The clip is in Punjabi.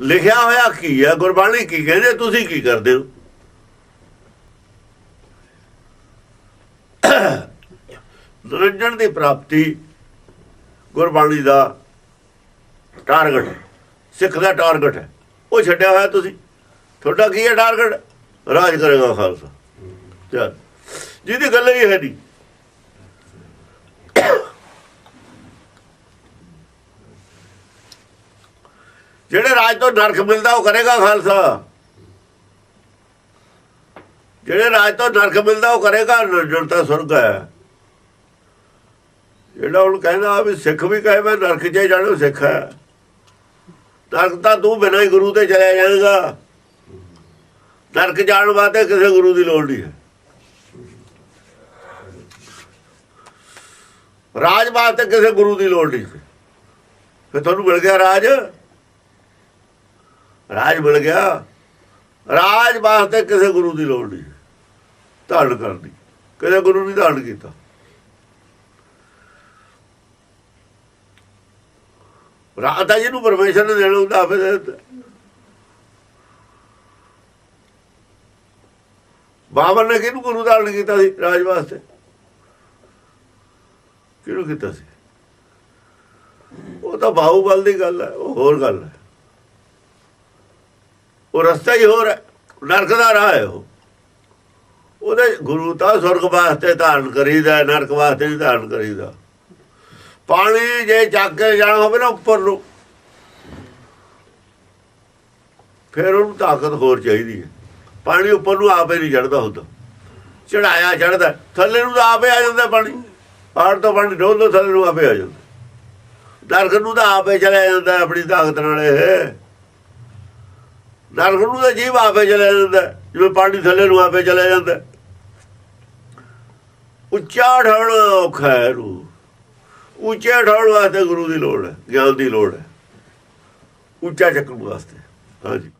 ਲਿਖਿਆ ਹੋਇਆ ਕੀ ਹੈ? ਗੁਰਬਾਣੀ ਕੀ ਕਹਿੰਦੇ? ਤੁਸੀਂ ਕੀ ਕਰਦੇ ਹੋ? ਨਿਰੰਜਨ ਦੀ ਪ੍ਰਾਪਤੀ ਗੁਰਬਾਣੀ ਦਾ ਟਾਰਗੇਟ ਸਿੱਖ ਦਾ ਟਾਰਗੇਟ ਹੈ। ਉਹ ਛੱਡਿਆ ਹੋਇਆ ਤੁਸੀਂ। ਤੁਹਾਡਾ ਕੀ ਹੈ ਟਾਰਗੇਟ? ਰਾਜ ਕਰੇਗਾ ਖਾਲਸਾ। ਚੱਲ। ਜਿਹਦੀ ਗੱਲ ਹੀ ਹੈ ਨਹੀਂ। ਜਿਹੜੇ ਰਾਜ ਤੋਂ ਨਰਕ ਮਿਲਦਾ ਉਹ ਕਰੇਗਾ ਖਾਲਸਾ। ਜਿਹੜੇ ਰਾਜ ਤੋਂ ਨਰਕ ਮਿਲਦਾ ਉਹ ਕਰੇਗਾ ਜਨਤਾ ਸੁਰਗ ਹੈ। ਜਿਹੜਾ ਹੁਣ ਕਹਿੰਦਾ ਵੀ ਸਿੱਖ ਵੀ ਕਹੇ, ਮੈਂ ਨਰਕ 'ਚ ਜਾਣਾ ਸਿੱਖ ਹੈ। ਨਰਕ ਤਾਂ ਤੂੰ ਬਿਨਾਂ ਹੀ ਗੁਰੂ ਤੇ ਚਲਿਆ ਜਾਏਗਾ। ਨਰਕ ਜਾਣ ਵਾਸਤੇ ਕਿਸੇ ਗੁਰੂ ਦੀ ਲੋੜ ਨਹੀਂ ਹੈ। ਰਾਜ ਵਾਸਤੇ ਕਿਸੇ ਗੁਰੂ ਦੀ ਲੋੜ ਨਹੀਂ। ਫਿਰ ਤੁਹਾਨੂੰ ਮਿਲ ਗਿਆ ਰਾਜ? ਰਾਜ ਮਿਲ ਗਿਆ। ਰਾਜ ਵਾਸਤੇ ਕਿਸੇ ਗੁਰੂ ਦੀ ਲੋੜ ਨਹੀਂ। ਧਾਰਨ ਕਰਨੀ ਕਿਸੇ ਗੁਰੂ ਨੇ ਧਾਰਨ ਕੀਤਾ। ਰਾਜ ਤਾਂ ਜਿਹਨੂੰ ਪਰਮੇਸ਼ਰ ਨੇ ਦੇਣਾ ਹੁੰਦਾ ਆਪੇ ਦੇ ਬਾਬਰ ਨੇ ਕਿਹਨੂੰ ਗੁਰੂ ਧਾਰਨ ਕੀਤਾ ਸੀ ਰਾਜ ਵਾਸਤੇ? ਕਿਹਨੂੰ ਕੀਤਾ ਸੀ? ਉਹ ਤਾਂ ਬਾਹੂਬਲ ਦੀ ਗੱਲ ਹੈ, ਉਹ ਹੋਰ ਗੱਲ ਹੈ। ਉਹ ਰਸਤਾ ਹੀ ਹੋਰ ਹੈ। ਨਰਕ ਦਾ ਰਾਹ ਹੈ ਉਹ। ਉਹਦੇ ਗੁਰੂ ਤਾਂ ਸੁਰਗ ਵਾਸਤੇ ਧਾਰਨ ਕਰੀਦਾ ਨਰਕ ਵਾਸਤੇ ਨਹੀਂ ਧਾਰਨ ਕਰੀਦਾ। ਪਾਣੀ ਜੇ ਚੱਕ ਕੇ ਜਾਣਾ ਹੋਵੇ ਨਾ ਉੱਪਰ ਨੂੰ, ਫਿਰ ਉਹਨੂੰ ਤਾਕਤ ਹੋਰ ਚਾਹੀਦੀ ਹੈ। ਪਾਣੀ ਉੱਪਰ ਨੂੰ ਆਪੇ ਨਹੀਂ ਚੜਦਾ ਹੁੰਦਾ। ਚੜਾਇਆ ਚੜਦਾ ਥੱਲੇ ਨੂੰ ਤਾਂ ਆਪੇ ਆ ਜਾਂਦਾ ਪਾਣੀ। ਪਾੜ ਤੋਂ ਪਾਣੀ ਡੋਲ ਤੋਂ ਥੱਲੇ ਨੂੰ ਆਪੇ ਆ ਜਾਂਦਾ। ਨਰਕ ਨੂੰ ਤਾਂ ਆਪੇ ਚਲਿਆ ਜਾਂਦਾ ਆਪਣੀ ਤਾਕਤ ਨਾਲ ਇਹ। ਨਰਕ ਨੂੰ ਤਾਂ ਜੀਵ ਆਪੇ ਚਲਿਆ ਜਾਂਦਾ, ਜਿਵੇਂ ਪਾਣੀ ਥੱਲੇ ਨੂੰ ਆਪੇ ਚਲਿਆ ਜਾਂਦਾ। ਉੱਚਾ ਢਾਲ ਔਖਾ ਹੈ ਨੂੰ ਉੱਚੇ ਢਾਲ ਵਾਸਤੇ ਗੁਰੂ ਦੀ ਲੋੜ ਹੈ, ਗਿਆਨ ਦੀ ਲੋੜ ਹੈ। ਉੱਚਾ ਚੱਕਣ ਵਾਸਤੇ। ਹਾਂਜੀ।